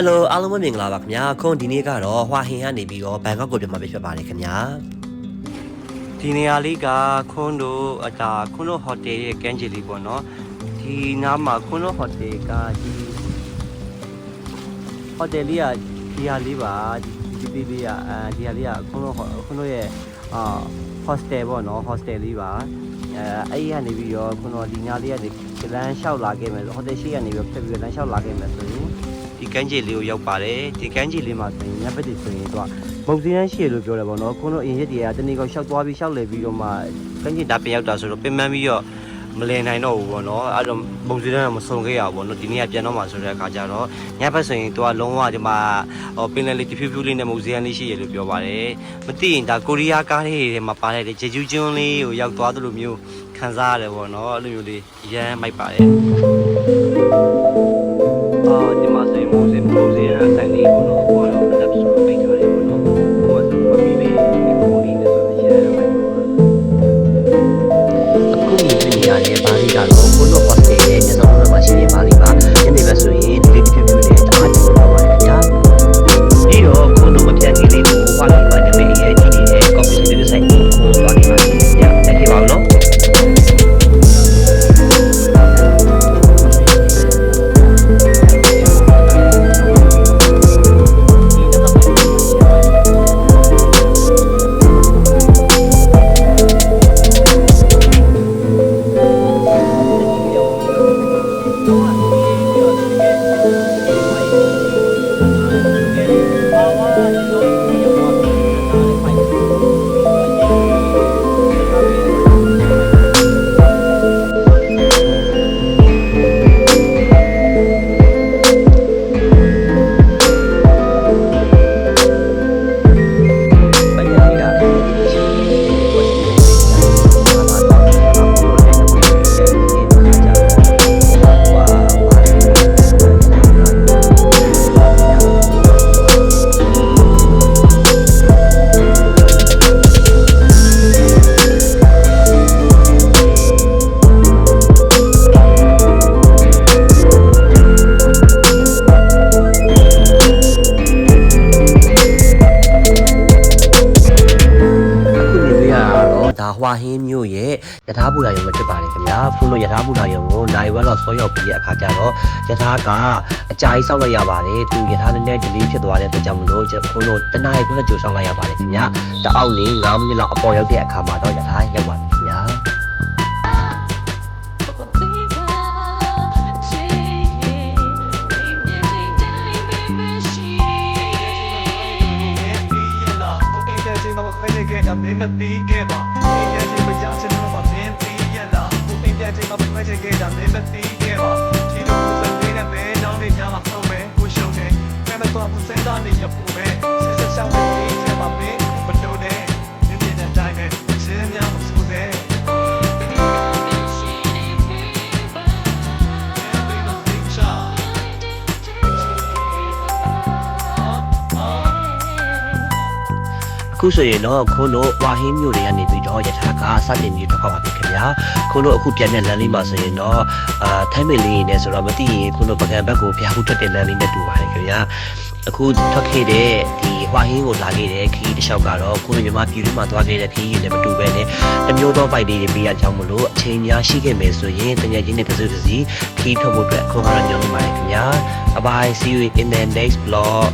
ဟယ်လိုအားလုံးပဲမင်္ဂလာပါခင်ဗျာခွန်ဒီနေ့ကတော့ဟွာဟင်ကနေပြီးတော့ဘန်ကောက်ကိုပြန်มาဖြစ်ပါတယ်ခင်ဗျာဒီနေရာလေးကခွန်းတို့အတာခွန်းတို့ဟိုတယ်ရဲ့ကမ်းခြေလေးပေါ့နော်ဒီနားမှာခွန်းတို့ဟိုတယ်ကဒီဟိုတယ်လေးကဒီဟာလေးပါဒီဒီလေးကအဲဒီဟာလေးကခွန်းတို့ခွန်းတို့ရဲ့အာဟိုစတယ်ပေါ့နော်ဟိုစတယ်လေးပါအဲအဲ့ဒီကနေပြီးတော့ခွန်းတို့ဒီညာလေးကနေလမ်းလျှောက်လာခဲ့မယ်ဟိုတယ်ရှိကနေပြီးတော့ဖြတ်ပြီးတော့လမ်းလျှောက်လာခဲ့မယ်ဆိုရင် ဒီကမ်းခြေလေးကိုရောက်ပါတယ်ဒီကမ်းခြေလေးမှာဆိုရင်ညဘက်တွေဆိုရင်တော့မုတ်စင်းရမ်းရှည်လို့ပြောတယ်ပေါ့နော်ခုနကအရင်ရက်တည်းကတနေ့ကရှောက်သွားပြီးရှောက်လေပြီးတော့မှကန်းကြီးဒါပြန်ရောက်တာဆိုတော့ပင်ပန်းပြီးတော့မလည်နိုင်တော့ဘူးပေါ့နော်အဲ့တော့မုတ်စင်းရမ်းကမစုံခဲ့ရဘူးပေါ့နော်ဒီနေ့ကပြန်တော့မှဆိုတဲ့အခါကျတော့ညဘက်ဆိုရင်သူကလုံးဝဒီမှာဟိုပင်လယ်လေးတဖြည်းဖြည်းလေးနဲ့မုတ်စင်းရမ်းလေးရှိရလို့ပြောပါတယ်မသိရင်ဒါကိုရီးယားကားလေးတွေမှာပါလိုက်တဲ့ဂျေဂျူးကျွန်းလေးကိုရောက်သွားသလိုမျိုးခံစားရတယ်ပေါ့နော်အဲ့လိုမျိုးလေးရမ်းမိုက်ပါတယ်အာ လေးပေါ့နော်ဟိုတော့လက်ဆိုပိတ်ထားတယ်ပေါ့နော်ဟိုဆိုမပြီးလေးကိုလေးနဲ့ဆိုရရမှာပေါ့အခုမြင်တွေ့နေရတဲ့ဘာလီကတော့ခွန်တို့ Oh. ဒါဟွာဟင်းမျိုးရဲ့ယထာဘူရာယုံပဲဖြစ်ပါတယ်ခင်ဗျာဖုန်းလို့ယထာဘူရာယုံကိုနိုင်ဝက်တော့ဆောရောက်ပြီးတဲ့အခါကျတော့ယထာကအကြာကြီးစောက်လိုက်ရပါတယ်သူယထာနည်းနည်း delay ဖြစ်သွားတဲ့အတွက်ကြောင့်မလို့ဖုန်းလို့တနားရီခွန်းကြိုဆောင်လိုက်ရပါတယ်ခင်ဗျာတအောက်နေ9မိနစ်လောက်အပေါ်ရောက်တဲ့အခါမှာတော့ယထာရောက်ပါမယ်ခင်ဗျာမင်းမသိခဲ့ပါ ချိန်မှာမခွဲချင်ခဲ့တာမင်းမသိခဲ့ပါဒီလိုစံနေနဲ့မဲတောင်းနေကြမှာတော့မဲကိုရှုံနေမဲမတော့စင်သားနေရဖို့ပဲဆက်ဆက်ဆောင်နေ အခုဆိုရင်တော့ခွန်းတို့ဝါဟင်းမျိုးတွေကနေပြီးတော့ယထာကစတင်ပြီးတော့ခေါက်ပါပြီခင်ဗျာခွန်းတို့အခုပြန်တဲ့လမ်းလေးမှာဆိုရင်တော့အာထိုင်းမင်လေးနေဆိုတော့မသိရင်ခွန်းတို့ပကံဘက်ကိုဖျားဖို့ထွက်တဲ့လမ်းလေးနဲ့တူပါတယ်ခင်ဗျာအခုထွက်ခဲ့တဲ့ဒီဝါဟင်းကိုလာခဲ့တဲ့ခီးတစ်လျှောက်ကတော့ခွန်းတို့မြန်မာပြည်တွင်းမှာသွားခဲ့တဲ့ခီးကြီးလည်းမတူပဲနဲ့တစ်မျိုးသောဖိုက်လေးတွေပေးရကြောင်းမလို့အချိန်များရှိခဲ့မယ်ဆိုရင်တကယ်ချင်းနဲ့တစ်စုတစ်စီခီးထွက်ဖို့အတွက်ခွန်းကတော့ညွှန်ပါတယ်ခင်ဗျာ Bye bye see you in the next vlog